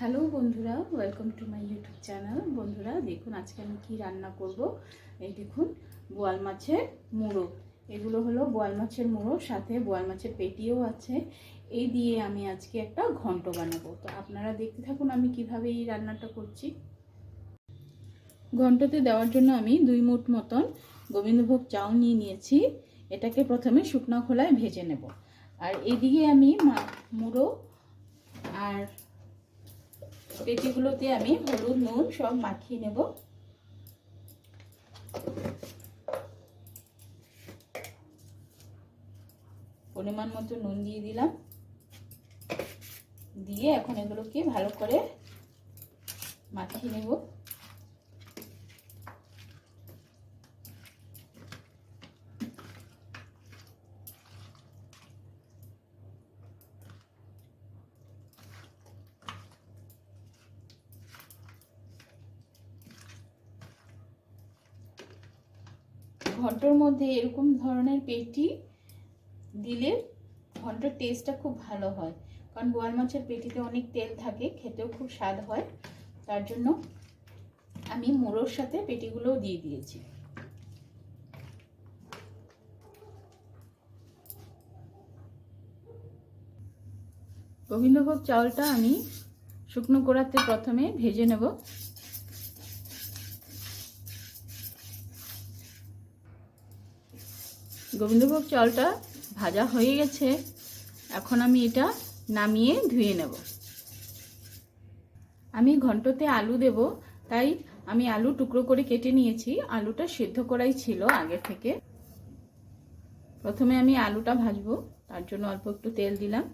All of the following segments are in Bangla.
হ্যালো বন্ধুরা welcome to my YouTube channel বন্ধুরা, দেখুন আজকে আমি কি রান্না করব। এই দেখুন, বোয়াল মাছের মুড়ো। এগুলো হলো বোয়াল মাছের মুড়ো, সাথে বোয়াল মাছের পেটিও আছে। এই দিয়ে আমি আজকে একটা ঘন্ট বানাবো। তো আপনারা দেখতে থাকুন আমি কীভাবে এই রান্নাটা করছি। ঘন্টতে দেওয়ার জন্য আমি দুই মুঠ মতন গোবিন্দভোগ চাউ নিয়ে নিয়েছি। এটাকে প্রথমে শুকনো খোলায় ভেজে নেব। আর এদিকে আমি মুড়ো আর পেটিগুলোতে আমি হলুদ, নুন সব মাখিয়ে নেব। পরিমাণ মতো নুন দিয়ে দিলাম। দিয়ে এখন এগুলোকে ভালো করে মাখিয়ে নেব। ঘন্টর মধ্যে এরকম ধরনের পেটি দিলে ঘণ্টার টেস্টটা খুব ভালো হয়। কারণ বোয়াল মাছের পেটিতে অনেক তেল থাকে, খেতেও খুব স্বাদ হয়। তার জন্য আমি মুড়োর সাথে পেটিগুলোও দিয়ে দিয়েছি। গোবিন্দভোগ চাউলটা আমি শুকনো করাতে প্রথমে ভেজে নেব। গোবিন্দভোগ চালটা ভাজা হয়ে গেছে। এখন আমি এটা নামিয়ে ধুয়ে নেব। আমি ঘন্টতে আলু দেব, তাই আমি আলু টুকরো করে কেটে নিয়েছি। আলুটা সেদ্ধ করাই ছিল আগে থেকে। প্রথমে আমি আলুটা ভাজবো, তার জন্য অল্প একটু তেল দিলাম।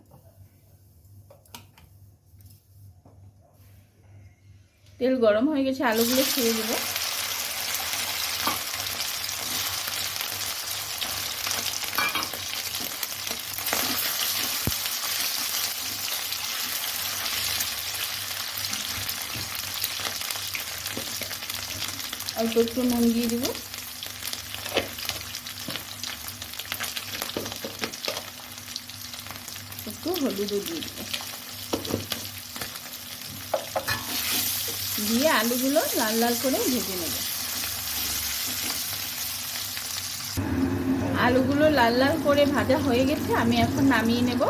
তেল গরম হয়ে গেছে, আলুগুলো ছেড়ে দেবো। অল্প একটু নুন দিয়ে দেবো। একটু হলুদও দিয়ে দেবো। দিয়ে আলুগুলো লাল লাল করে ভেজে নেব। আলুগুলো লাল লাল করে ভাজা হয়ে গেছে, আমি এখন নামিয়ে নেব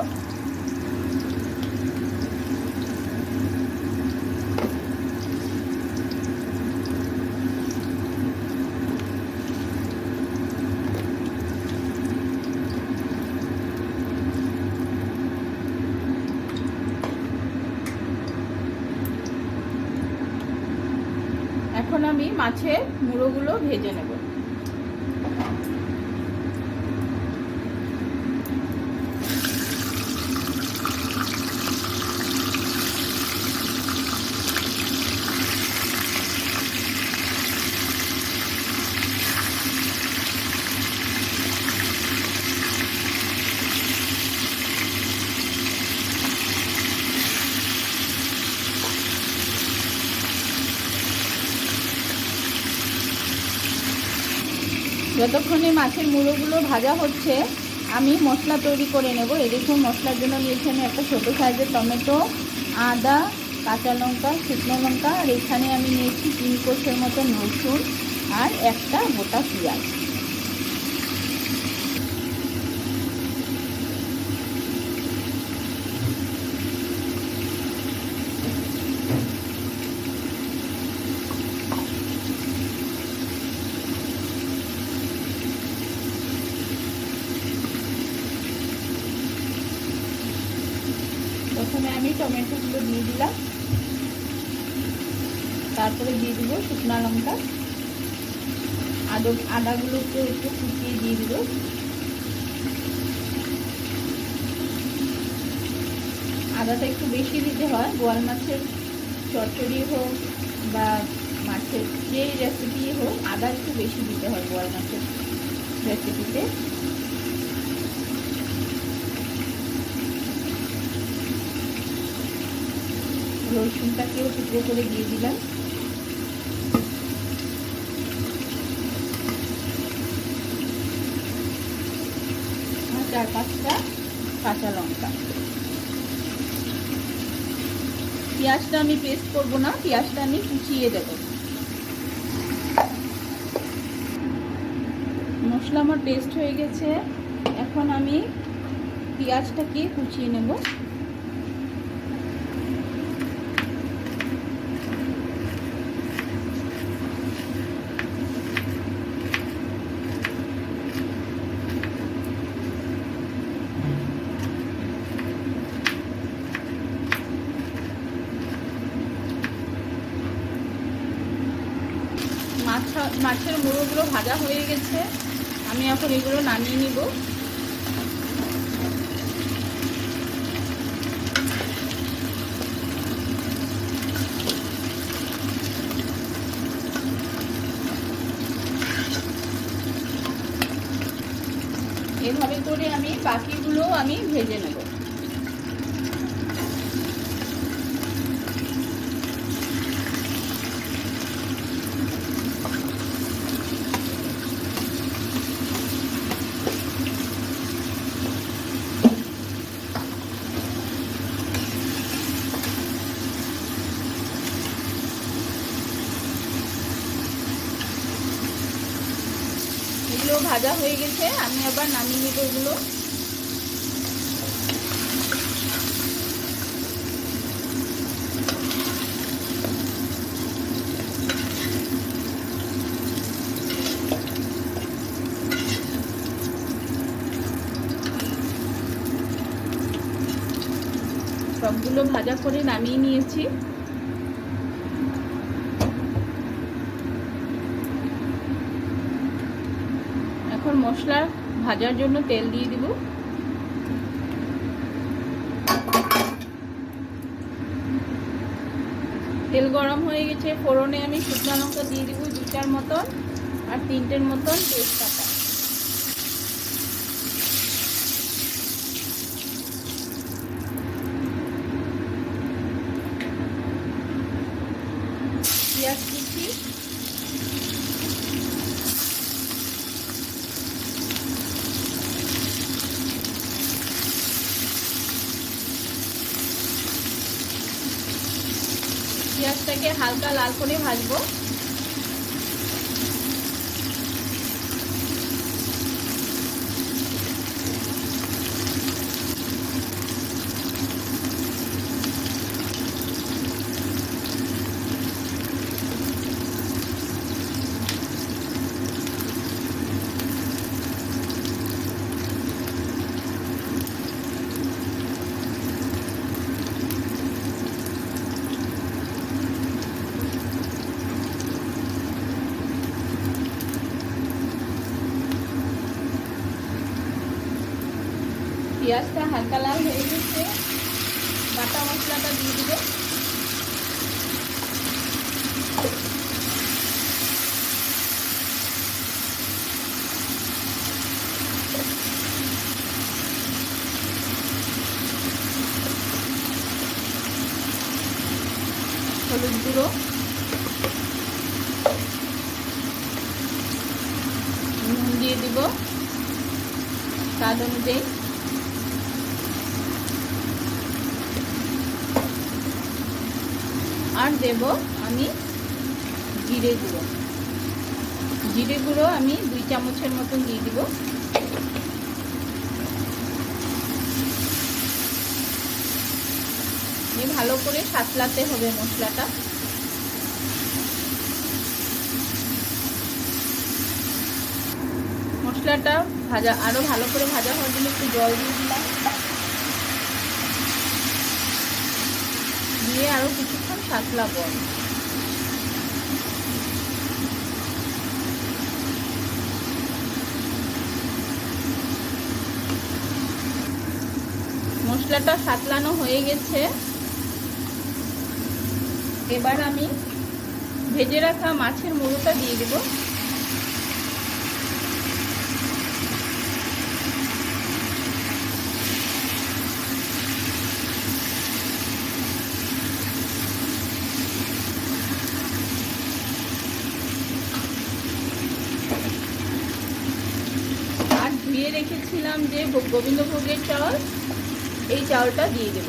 এখন আমি মাছের মুড়োগুলো ভেজে নেব যতক্ষণে মাছের মুড়োগুলো ভাজা হচ্ছে, আমি মশলা তৈরি করে নেব। দেখুন, মশলার জন্য নিয়েছি আমি একটা ছোটো সাইজের টমেটো, আদা, কাঁচা লঙ্কা, শুকনো লঙ্কা, আর এখানে আমি নিয়েছি তিন কোষের মতো রসুন আর একটা গোটা পেঁয়াজ প্রথমে আমি টমেটোগুলো দিয়ে দিলাম। তারপরে দিয়ে দিব শুকনো লঙ্কা। আদা আদাগুলোকে একটু কুচিয়ে দিয়ে দিব। আদাটা একটু বেশি দিতে হয় বোয়াল মাছের চচ্চড়ি হোক বা মাছের যেই রেসিপি হোক, আদা একটু বেশি দিতে হয় গোয়াল মাছের রেসিপিতে রসুনটাকেও টুকরো করে দিয়ে দিলাম। চার পাঁচটা কাঁচা লঙ্কা। পেঁয়াজটা আমি পেস্ট করব না, পেঁয়াজটা আমি কুচিয়ে দেব। মশলা আমার পেস্ট হয়ে গেছে। এখন আমি পেঁয়াজটাকে কুচিয়ে নেব। মাছের মুড়োগুলো ভাজা হয়ে গেছে। আমি এখন এগুলো নামিয়ে নিব। এভাবে করে আমি বাকিগুলো আমি ভেজে নেব। এগুলো ভাজা হয়ে গেছে আমি আবার নামিয়ে নিব এগুলো। সবগুলো ভাজা করে নামিয়ে নিয়েছি। এখন মশলা ভাজার জন্য তেল দিয়ে দিব। তেল গরম হয়ে গেছে, ফোড়নে আমি শুকনো লঙ্কা দিয়ে দিব দুটার মতন আর তিনটের মতন তেজপাতা। পেঁয়াজ কুচি পেঁয়াজটাকে হালকা লাল করে ভাজবো। পেঁয়াজটা হালকা লাল হয়ে গেছে। বাটা মশলাটা দিয়ে দিব। হলুদ গুঁড়ো। নুন দিয়ে দিব। স্বাদ অনুযায়ী। আর দেব আমি জিরে গুঁড়ো। জিরে গুঁড়ো আমি দুই চামচের মতন দিয়ে দিব। ভালো করে সাতলাতে হবে মশলাটা। মশলাটা ভাজা, আরও ভালো করে ভাজা হওয়ার জন্য একটু জল দিয়ে দিলাম। দিয়ে আরও কিছুক্ষণ বন মশলাটা সাতলানো হয়ে গেছে। এবার আমি ভেজে রাখা মাছের মুড়োটা দিয়ে দেবো আর ধুয়ে রেখেছিলাম যে গোবিন্দভোগের চাল এই চালটা দিয়ে দেব।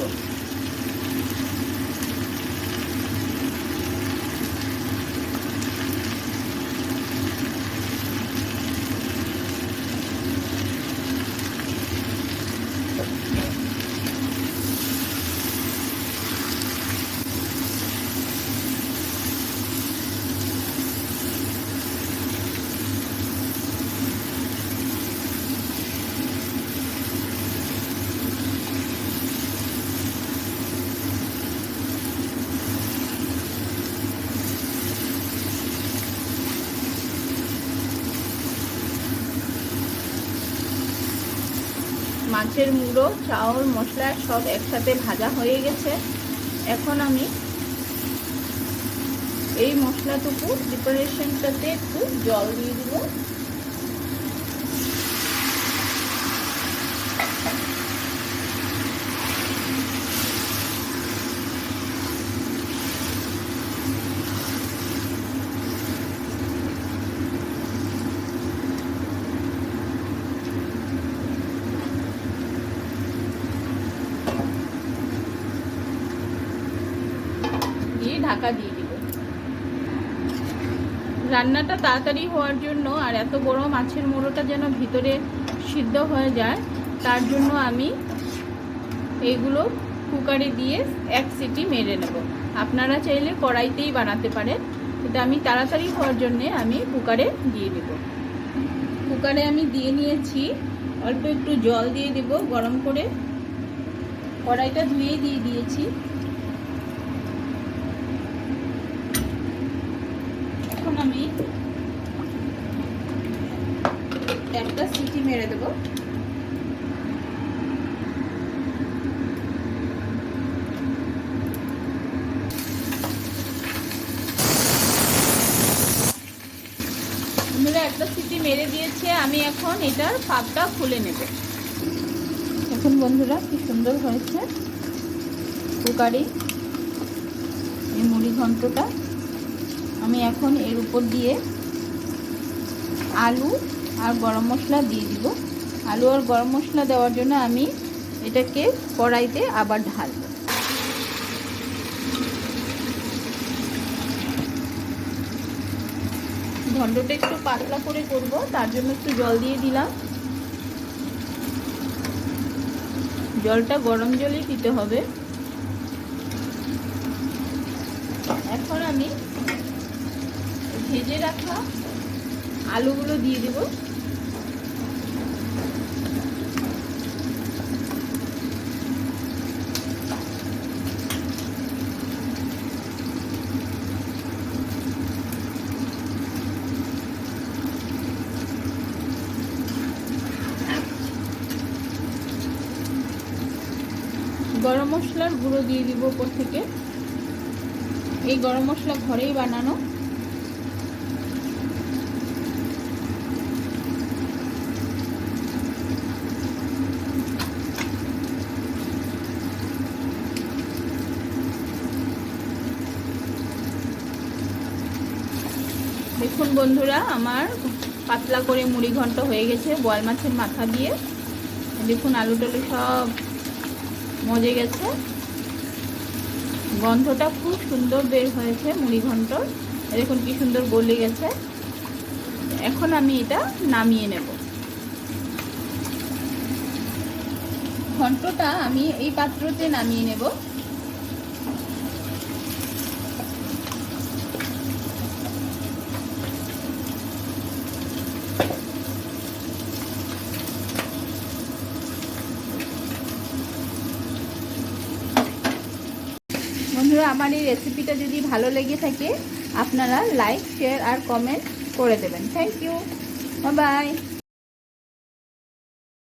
মাছের মুড়ো চাউল মশলা সব একসাথে ভাজা হয়ে গেছে। এখন আমি এই মশলাটুকু প্রিপারেশনটাতে একটু জল দিয়ে দিব। দিয়ে ঢাকা দিয়ে দিব। রান্নাটা তাড়াতাড়ি হওয়ার জন্য আর এত বড় মাছের মোড়োটা যেন ভিতরে সিদ্ধ হয়ে যায়, তার জন্য আমি এগুলো কুকারে দিয়ে এক সিটি মেরে নেব। আপনারা চাইলে কড়াইতেই বানাতে পারেন, কিন্তু আমি তাড়াতাড়ি হওয়ার জন্যে আমি কুকারে দিয়ে দেব। কুকারে আমি দিয়ে নিয়েছি, অল্প একটু জল দিয়ে দেব গরম করে। কড়াইটা ধুয়ে দিয়ে দিয়েছি এখন আমি একটা সিটি মেরে দেব। একটা সিটি মেরে দিয়েছে। আমি এখন এটার পাপটা খুলে নেব। এখন বন্ধুরা, কি সুন্দর হয়েছে। কুকারি এই মুড়ি ঘন্টটা আমি এখন এর উপর দিয়ে আলু আর গরম মশলা দিয়ে দিব। আলু আর গরম মশলা দেওয়ার জন্য আমি এটাকে কড়াইতে আবার ঢালব। ঘন্টটা একটু পাতলা করে করব, তার জন্য একটু জল দিয়ে দিলাম। জলটা গরম জলই দিতে হবে। এখন আমি ভেজে রাখা আলুগুলো দিয়ে দেব। গরম মশলার গুঁড়ো দিয়ে দিব উপর থেকে। এই গরম মশলা ঘরেই বানানো। দেখুন বন্ধুরা, আমার পাতলা করে মুড়ি ঘন্ট হয়ে গেছে বয়াল মাছের মাথা দিয়ে। দেখুন আলু টালু সব মজে গেছে। গন্ধটা খুব সুন্দর বের হয়েছে মুড়ি ঘন্টর দেখুন কি সুন্দর গলে গেছে। এখন আমি এটা নামিয়ে নেব। ঘন্টটা আমি এই পাত্রতে নামিয়ে নেব বন্ধুরা আমার এই রেসিপিটা যদি ভালো লেগে থাকে, আপনারা লাইক শেয়ার আর কমেন্ট করে দেবেন। Thank you by